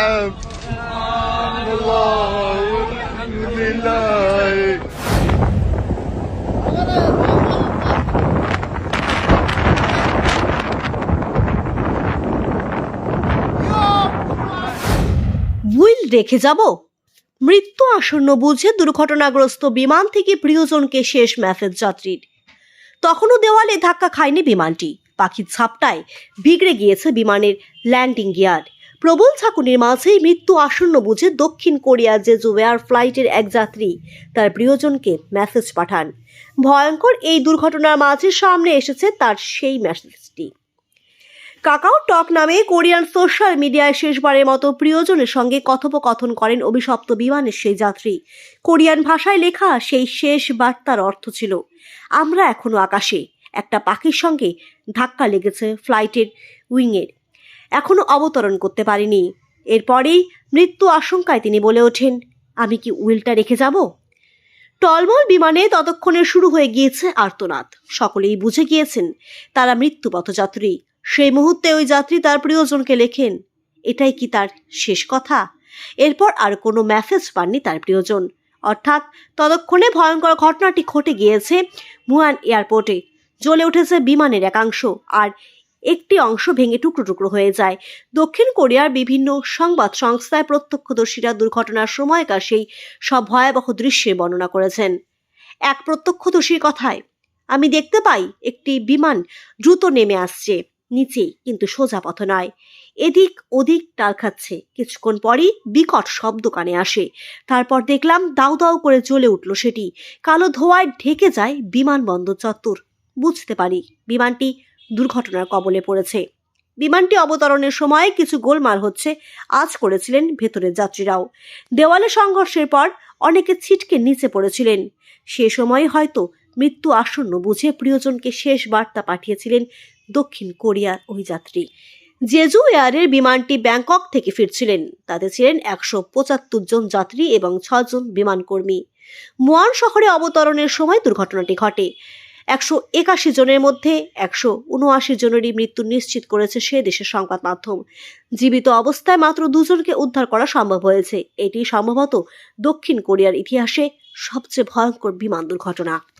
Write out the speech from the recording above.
الحمد الله الحمد لله will রেখে যাব মৃত্যু আসন্ন বুঝে দুর্ঘটনাগ্রস্ত বিমান থেকে প্রিয়জনকে শেষ ম্যাসেজ যাত্রীর তখনও দেওয়ালে ধাক্কা খায়নি বিমানটি পাখির ছাপটায় বিগড়ে গিয়েছে বিমানের ল্যান্ডিং গিয়ার প্রবল ঝাঁকুনির মাঝেই মৃত্যু আসন্ন বুঝে দক্ষিণ কোরিয়ার জেজু এয়ার ফ্লাইটের এক যাত্রী তার প্রিয়জনকে মেসেজ পাঠান। ভয়ঙ্কর এই দুর্ঘটনার মাঝে সামনে এসেছে তার সেই মেসেজটি কাকাও টক নামে কোরিয়ান সোশ্যাল মিডিয়ায় শেষবারের মতো প্রিয়জনের সঙ্গে কথোপকথন করেন অভিশপ্ত বিমানের সেই যাত্রী। কোরিয়ান ভাষায় লেখা সেই শেষ বার্তার অর্থ ছিল, আমরা এখনও আকাশে, একটা পাখির সঙ্গে ধাক্কা লেগেছে ফ্লাইটের উইংয়ের। এখনও অবতরণ করতে পারিনি। এরপরেই মৃত্যু আশঙ্কায় তিনি বলে ওঠেন, আমি কি উইলটা রেখে যাব? টলমল বিমানে ততক্ষণে শুরু হয়ে গিয়েছে আর্তনাদ। সকলেই বুঝে গিয়েছেন, তারা মৃত্যু পথযাত্রী। সেই মুহূর্তে ওই যাত্রী তার প্রিয়জনকে লেখেন, এটাই কি তার শেষ কথা? এরপর আর কোনো মেসেজ পাননি তার প্রিয়জন। অর্থাৎ ততক্ষণে ভয়ঙ্কর ঘটনাটি ঘটে গিয়েছে মুয়ান এয়ারপোর্টে। জ্বলে উঠেছে বিমানের একাংশ, আর একটি অংশ ভেঙে টুকরো টুকরো হয়ে যায়। দক্ষিণ কোরিয়ার বিভিন্ন সংবাদ সংস্থায় প্রত্যক্ষদর্শীরা দুর্ঘটনার সময়কার সেই সব ভয়াবহ দৃশ্যের বর্ণনা করেছেন। এক প্রত্যক্ষদর্শীর কথায়, আমি দেখতে পাই একটি বিমান দ্রুত নেমে আসছে, নিচে কিন্তু সোজা পথ নয়। এদিক ওদিক টাল খাচ্ছে। কিছুক্ষণ পরই বিকট শব্দ কানে আসে। তারপর দেখলাম দাউ দাউ করে জ্বলে উঠল সেটি। কালো ধোঁয়ায় ঢেকে যায় বিমানবন্দর চত্বর। বুঝতে পারি, বিমানটি দুর্ঘটনার কবলে পড়েছে। বিমানটি অবতরণের সময় কিছু গোলমাল হচ্ছে, আজ করেছিলেন ভেতরের যাত্রীরাও। দেওয়ালে সংঘর্ষের পর অনেকে ছিটকে নিচে পড়েছিলেন। সে সময় হয়তো মৃত্যু আসন্ন বুঝে প্রিয়জনকে শেষ বার্তা পাঠিয়েছিলেন দক্ষিণ কোরিয়ার ওই যাত্রী। জেজু এয়ারের বিমানটি ব্যাংকক থেকে ফিরছিলেন। তাতে ছিলেন একশো পঁচাত্তর জন যাত্রী এবং ছজন বিমানকর্মী। মুয়ান শহরে অবতরণের সময় দুর্ঘটনাটি ঘটে। একশো একাশি জনের মধ্যে একশো উনআশি জনেরই মৃত্যু নিশ্চিত করেছে সে দেশের সংবাদ মাধ্যম। জীবিত অবস্থায় মাত্র দুজনকে উদ্ধার করা সম্ভব হয়েছে। এটি সম্ভবত দক্ষিণ কোরিয়ার ইতিহাসে সবচেয়ে ভয়ঙ্কর বিমান দুর্ঘটনা।